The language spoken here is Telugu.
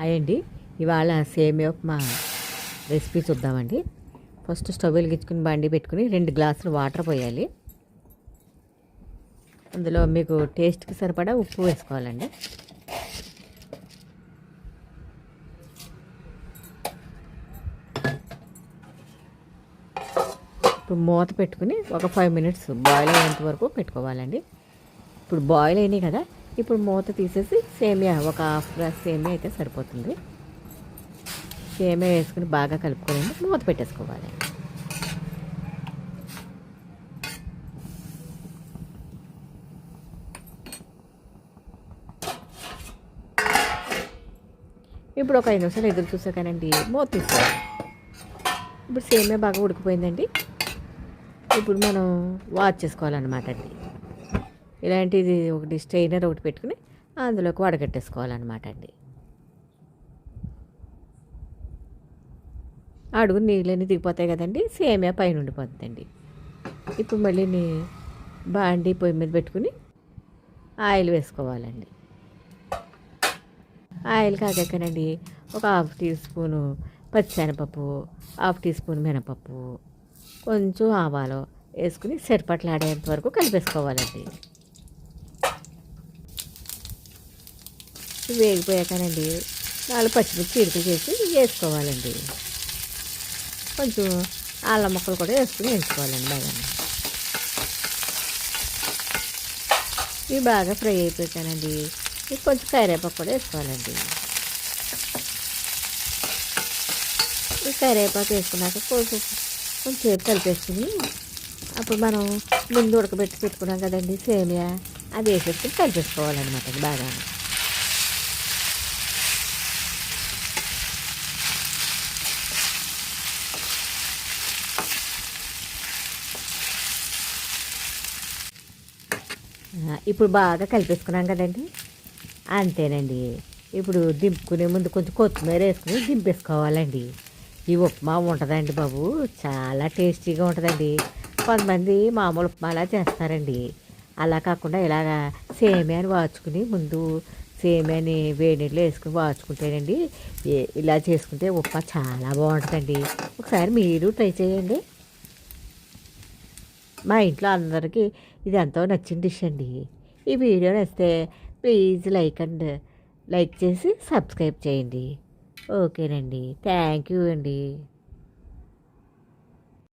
హాయ్ అండి. ఇవాళ సేమియా ఉప్మా రెసిపీ చూద్దామండి. ఫస్ట్ స్టవ్ వెలిగించుకుని బండి పెట్టుకుని రెండు గ్లాసులు వాటర్ పోయాలి. అందులో మీకు టేస్ట్కి సరిపడా ఉప్పు వేసుకోవాలండి. ఇప్పుడు మూత పెట్టుకుని ఒక ఫైవ్ మినిట్స్ బాయిల్ అయ్యేంత వరకు పెట్టుకోవాలండి. ఇప్పుడు బాయిల్ అయినాయి కదా ఇప్పుడు మూత తీసేసి సేమియా ఒక హాఫ్ గ్లాస్ సేమియా అయితే సరిపోతుంది. సేమియా వేసుకుని బాగా కలుపుకొని మూత పెట్టేసుకోవాలి. ఇప్పుడు ఒక ఐదు నిమిషాలు ఎదురు చూసాకానండి మూత తీసుకోవాలి. ఇప్పుడు సేమియా బాగా ఉడికిపోయిందండి. ఇప్పుడు మనం వాచ్ చేసుకోవాలన్నమాట అండి. ఇలాంటిది ఒకటి స్ట్రైనర్ ఒకటి పెట్టుకుని అందులోకి వడగట్టేసుకోవాలన్నమాట అండి. అడుగు నీళ్ళని దిగిపోతాయి కదండి సేమియా పైన ఉండిపోతుందండి ఇప్పుడు మళ్ళీ నీ బాండి పొయ్యి మీద పెట్టుకుని ఆయిల్ వేసుకోవాలండి. ఆయిల్ కాగాకనండి ఒక హాఫ్ టీ స్పూను పచ్చిశనగపప్పు హాఫ్ టీ స్పూన్ మినపప్పు కొంచెం ఆవాలు వేసుకుని సరిపట్లాడేంత వరకు కలిపేసుకోవాలండి. వేగిపోయాకనండి. నాలుగు పచ్చిమిర్చి ఇరుకు చేసి వేసుకోవాలండి. కొంచెం అల్లం ముక్కలు కూడా వేసుకుని వేసుకోవాలండి బాగా. ఇవి బాగా ఫ్రై అయిపోయానండి ఇది కొంచెం కరివేపాకు కూడా వేసుకోవాలండి. ఈ కరివేపాకు వేసుకున్నాక కొంచెం కొంచెం కలిపేసుకుని అప్పుడు మనం ముందు ఉడకబెట్టి పెట్టుకున్నాం కదండి సేమియా అది వేసేసుకుని కలిపేసుకోవాలన్నమాట బాగా. ఇప్పుడు బాగా కలిపేసుకున్నాం కదండి. అంతేనండి. ఇప్పుడు దింపుకునే ముందు కొంచెం కొత్తిమీర వేసుకుని దింపేసుకోవాలండి. ఈ ఉప్మా ఉంటుందండి బాబు. చాలా టేస్టీగా ఉంటుందండి. కొంతమంది మామూలు ఉప్మాలా చేస్తారండి. అలా కాకుండా ఇలాగా సేమియాని వాచుకుని ముందు సేమియాని వేడి నీళ్ళు వేసుకుని వాచుకుంటేనండి ఇలా చేసుకుంటే ఉప్మా చాలా బాగుంటుందండి. ఒకసారి మీరు ట్రై చేయండి. మా ఇంట్లో అందరికీ ఇది ఎంతో నచ్చిన డిష్ అండి. ఈ వీడియో నచ్చితే ప్లీజ్ లైక్ అండ్ లైక్ చేసి సబ్స్క్రైబ్ చేయండి. ఓకేనండి. థ్యాంక్ యూ అండి.